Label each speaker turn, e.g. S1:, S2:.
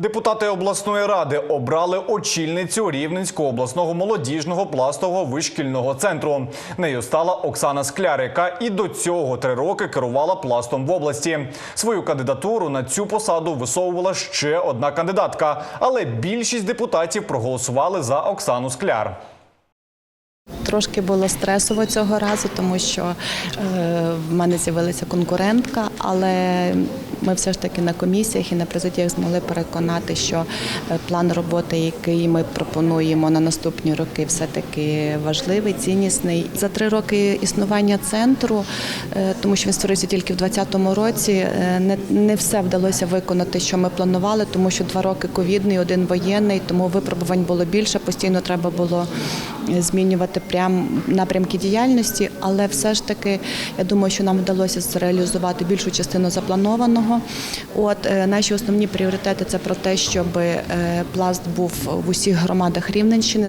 S1: Депутати обласної ради обрали очільницю Рівненського обласного молодіжного пластового вишкільного центру. Нею стала Оксана Скляр, яка і до цього три роки керувала пластом в області. Свою кандидатуру на цю посаду висовувала ще одна кандидатка, але більшість депутатів проголосували за Оксану Скляр.
S2: Трошки було стресово цього разу, тому що е, в мене з'явилася конкурентка, але ми все ж таки на комісіях і на президіях змогли переконати, що е, план роботи, який ми пропонуємо на наступні роки, все таки важливий, ціннісний. За три роки існування центру, е, тому що він створився тільки в 2020 році, е, не, не все вдалося виконати, що ми планували, тому що два роки ковідний, один воєнний, тому випробувань було більше. Постійно треба було змінювати прям напрямки діяльності, але все ж таки я думаю, що нам вдалося зреалізувати більшу частину запланованого. От е, наші основні пріоритети це про те, щоб е, пласт був в усіх громадах Рівненщини.